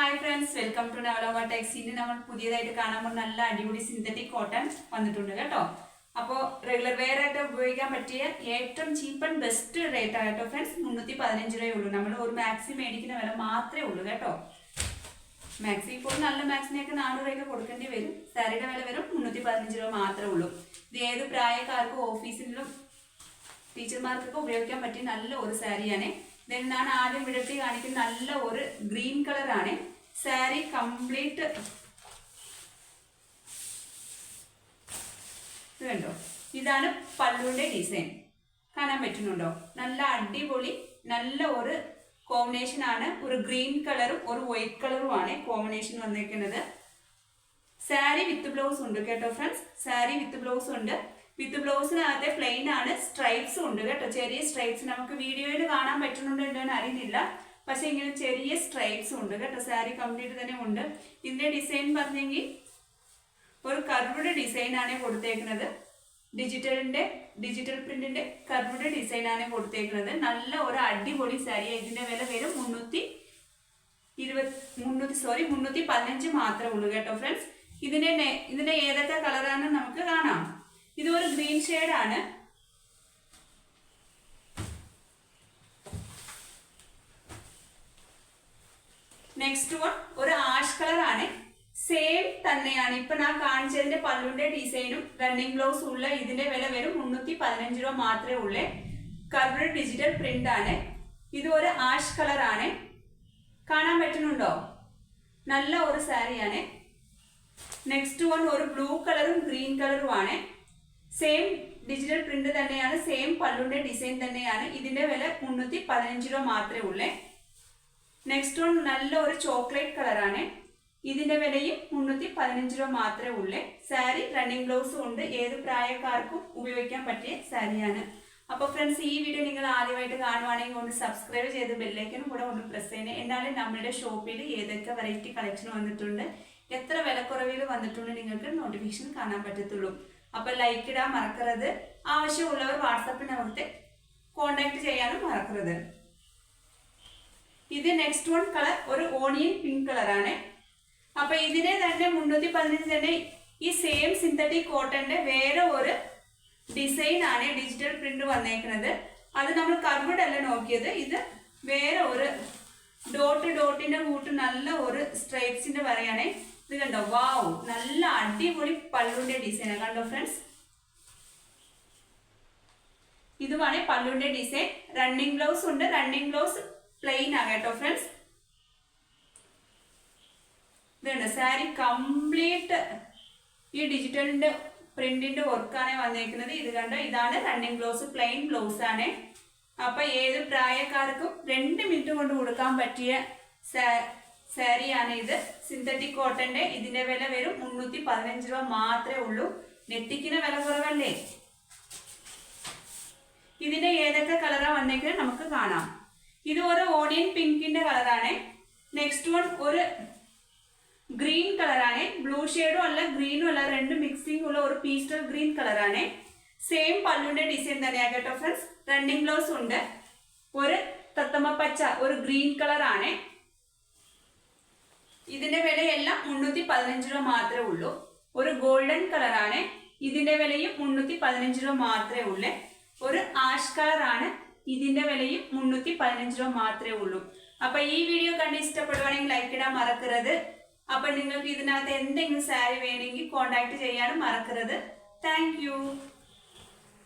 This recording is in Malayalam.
Hi friends welcome to Navaloma techs ഇനി നമ്മൾ പുതിയതായിട്ട് കാണാൻ പോകുന്ന നല്ല അടിപൊളി സിന്തറ്റിക് കോട്ടൺ വന്നിട്ടുണ്ട് കേട്ടോ. അപ്പോൾ റെഗുലർ വെയർ ആയിട്ട് ഉപയോഗിക്കാൻ പറ്റിയ ഏറ്റവും ചീപ്പ് ആൻഡ് ബെസ്റ്റ് റേറ്റ് കേട്ടോ ഫ്രണ്ട്സ് മുന്നൂറ്റി പതിനഞ്ച് രൂപയേ ഉള്ളൂ. നമ്മൾ ഒരു മാക്സി മേടിക്കുന്ന വില മാത്രമേ ഉള്ളൂ കേട്ടോ. മാക്സി ഇപ്പോൾ നല്ല മാക്സിനെയൊക്കെ നാനൂറ് രൂപയൊക്കെ കൊടുക്കേണ്ടി വരും. സാരിയുടെ വില വരും മുന്നൂറ്റി പതിനഞ്ച് രൂപ മാത്രമേ ഉള്ളൂ. ഇത് ഏത് പ്രായക്കാർക്കും ഓഫീസിലും ടീച്ചർമാർക്കൊക്കെ ഉപയോഗിക്കാൻ പറ്റിയ നല്ല ഒരു സാരിയാണ്. ദെൻ ഞാൻ ആദ്യം വിടർത്തി കാണിക്കുന്ന നല്ല ഒരു ഗ്രീൻ കളറാണ്. സാരി കംപ്ലീറ്റ്. ഇത് ഇതാണ് പല്ലുവിന്റെ ഡിസൈൻ. കാണാൻ പറ്റുന്നുണ്ടോ? നല്ല അടിപൊളി നല്ല ഒരു കോമ്പിനേഷൻ ആണ്. ഒരു ഗ്രീൻ കളറും ഒരു വൈറ്റ് കളറും ആണ് കോമ്പിനേഷൻ വന്നിരിക്കുന്നത് സാരി വിത്ത് ബ്ലൗസ് ഉണ്ട് കേട്ടോ ഫ്രണ്ട്സ് സാരി വിത്ത് ബ്ലൗസ് ഉണ്ട്. വിത്ത് ബ്ലൗസിനകത്തെ പ്ലെയിൻ ആണ്. സ്ട്രൈപ്സും ഉണ്ട് കേട്ടോ. ചെറിയ സ്ട്രൈപ്സ് നമുക്ക് വീഡിയോയിൽ കാണാൻ പറ്റുന്നുണ്ടോ എന്ന് അറിയുന്നില്ല. പക്ഷെ ഇങ്ങനെ ചെറിയ സ്ട്രൈപ്സും ഉണ്ട് കേട്ടോ. സാരി കംപ്ലീറ്റ് തന്നെ ഉണ്ട്. ഇതിന്റെ ഡിസൈൻ പറഞ്ഞെങ്കിൽ ഒരു കർവ്ഡ് ഡിസൈൻ ആണ് കൊടുത്തേക്കുന്നത് ഡിജിറ്റലിന്റെ ഡിജിറ്റൽ പ്രിന്റിന്റെ കർവ്ഡ് ഡിസൈൻ ആണ് കൊടുത്തേക്കുന്നത് നല്ല ഒരു അടിപൊളി സാരി ഇതിന്റെ വില വരും മുന്നൂറ്റി ഇരുപത് മുന്നൂറ്റി സോറി മുന്നൂറ്റി പതിനഞ്ച് മാത്രമേ ഉള്ളൂ കേട്ടോ ഫ്രണ്ട്സ് ഇതിന്റെ ഇതിന്റെ ഏതൊക്കെ കളറാണ് നമുക്ക് കാണാം. ഇത് ഒരു ഗ്രീൻ ആണ്. നെക്സ്റ്റ് വൺ ഒരു ആഷ് കളർ ആണ്. സെയിം തന്നെയാണ്. ഇപ്പൊ ഞാൻ കാണിച്ചതിന്റെ പല്ലുന്റെ ഡിസൈനും റണ്ണിങ് ബ്ലൗസ് ഉള്ള ഇതിന്റെ വില വരും മുന്നൂറ്റി പതിനഞ്ച് രൂപ മാത്രമേ ഉള്ളേ. കർവ് ഡിജിറ്റൽ പ്രിന്റ് ആണ്. ഇത് ഒരു ആഷ് കളർ ആണ്. കാണാൻ പറ്റുന്നുണ്ടോ? നല്ല ഒരു സാരിയാണ് നെക്സ്റ്റ് വൺ ഒരു ബ്ലൂ കളറും ഗ്രീൻ കളറും ആണ്. സെയിം ഡിജിറ്റൽ പ്രിന്റ് തന്നെയാണ്. സെയിം പല്ലുന്റെ ഡിസൈൻ തന്നെയാണ്. ഇതിന്റെ വില മുന്നൂറ്റി പതിനഞ്ച് രൂപ മാത്രമേ ഉള്ളേ. നെക്സ്റ്റ് വൺ നല്ല ഒരു ചോക്ലേറ്റ് കളറാണ് ഇതിന്റെ വിലയും മുന്നൂറ്റി പതിനഞ്ച് രൂപ മാത്രമേ ഉള്ളൂ. സാരി റണ്ണിങ് ബ്ലൗസും ഉണ്ട്. ഏത് പ്രായക്കാർക്കും ഉപയോഗിക്കാൻ പറ്റിയ സാരിയാണ് അപ്പൊ ഫ്രണ്ട്സ് ഈ വീഡിയോ നിങ്ങൾ ആദ്യമായിട്ട് കാണുവാണെങ്കിൽ ഒന്ന് സബ്സ്ക്രൈബ് ചെയ്ത് ബെല്ലൈക്കനും കൂടെ ഒന്ന് പ്രസ് ചെയ്യണേ. എന്നാലും നമ്മുടെ ഷോപ്പിൽ ഏതൊക്കെ വെറൈറ്റി കളക്ഷൻ വന്നിട്ടുണ്ട് എത്ര വിലക്കുറവിൽ വന്നിട്ടുണ്ട് നിങ്ങൾക്ക് നോട്ടിഫിക്കേഷൻ കാണാൻ പറ്റത്തുള്ളൂ. അപ്പൊ ലൈക്ക് ഇടാൻ മറക്കരുത്. ആവശ്യമുള്ളവർ വാട്സപ്പിനകത്ത് കോണ്ടാക്ട് ചെയ്യാനും മറക്കരുത്. ഇത് നെക്സ്റ്റ് വൺ കളർ ഒരു ഓണിയൻ പിങ്ക് കളറാണ് അപ്പൊ ഇതിനെ തന്നെ മുന്നൂറ്റി പതിനഞ്ച് തന്നെ ഈ സെയിം സിന്തറ്റിക് കോട്ടന്റെ വേറെ ഒരു ഡിസൈൻ ആണ് ഡിജിറ്റൽ പ്രിന്റ് വന്നേക്കുന്നത് അത് നമ്മൾ കർവ്ഡ് അല്ല നോക്കിയത്. ഇത് വേറെ ഒരു ഡോട്ട് ഡോട്ടിന്റെ കൂട്ട് നല്ല ഒരു സ്ട്രൈപ്സിന്റെ പറയാണ് ഇത് കണ്ടോ? വാവ് നല്ല അടിപൊളി പല്ലുന്റെ ഡിസൈൻ കണ്ടോ ഫ്രണ്ട്സ് ഇതുമാണ് പല്ലുന്റെ ഡിസൈൻ റണ്ണിങ് ബ്ലൗസ് ഉണ്ട്. റണ്ണിങ് ബ്ലൗസ് പ്ലെയിൻ ആ കേട്ടോ ഫ്രണ്ട്സ് ഇതുണ്ട് സാരി കംപ്ലീറ്റ് ഈ ഡിജിറ്റലിന്റെ പ്രിന്റിന്റെ വർക്കാണ് വന്നേക്കുന്നത്. ഇത് കണ്ടോ ഇതാണ് റണ്ണിങ് ബ്ലൗസ് പ്ലെയിൻ ബ്ലൗസ് ആണ്. അപ്പൊ ഏത് പ്രായക്കാർക്കും രണ്ട് മിനിറ്റ് കൊണ്ട് കൊടുക്കാൻ പറ്റിയ സാരിയാണ് ഇത്. സിന്തറ്റിക് കോട്ടന്റെ ഇതിന്റെ വില വരും മുന്നൂറ്റി പതിനഞ്ച് രൂപ മാത്രമേ ഉള്ളൂ. നെറ്റിക്കിന് വില കുറവല്ലേ? ഇതിന്റെ ഏതൊക്കെ കളറാണ് വന്നേക്കുന്നത് നമുക്ക് കാണാം. ഇത് ഒരു ഓണിയൻ പിങ്കിന്റെ കളറാണ് നെക്സ്റ്റ് വൺ ഒരു ഗ്രീൻ കളറാണ് ബ്ലൂ ഷെയ്ഡും അല്ല ഗ്രീനും അല്ല രണ്ട് മിക്സിംഗ് ഉള്ള ഒരു പീസ്റ്റൽ ഗ്രീൻ കളറാണ് സെയിം പല്ലുന്റെ ഡിസൈൻ തന്നെയാണ് കേട്ടോ ഫ്രണ്ട്സ് റണ്ണിങ് ബ്ലൗസ് ഉണ്ട്. ഒരു തത്തമ്മ പച്ച ഒരു ഗ്രീൻ കളറാണ് ഇതിന്റെ വിലയെല്ലാം മുന്നൂറ്റി പതിനഞ്ച് രൂപ മാത്രമേ ഉള്ളൂ. ഒരു ഗോൾഡൻ കളറാണ് ഇതിന്റെ വിലയും മുന്നൂറ്റി പതിനഞ്ച് രൂപ മാത്രമേ ഉള്ളൂ. ഒരു ആഷ് കളറാണ് ഇതിന്റെ വിലയും മുന്നൂറ്റി പതിനഞ്ച് രൂപ മാത്രമേ ഉള്ളൂ. അപ്പൊ ഈ വീഡിയോ കണ്ട് ഇഷ്ടപ്പെടുവാണെങ്കിൽ ലൈക്ക് ഇടാൻ മറക്കരുത്. അപ്പൊ നിങ്ങൾക്ക് ഇതിനകത്ത് എന്തെങ്കിലും സാരി വേണമെങ്കിൽ കോണ്ടാക്ട് ചെയ്യാനും മറക്കരുത്. താങ്ക്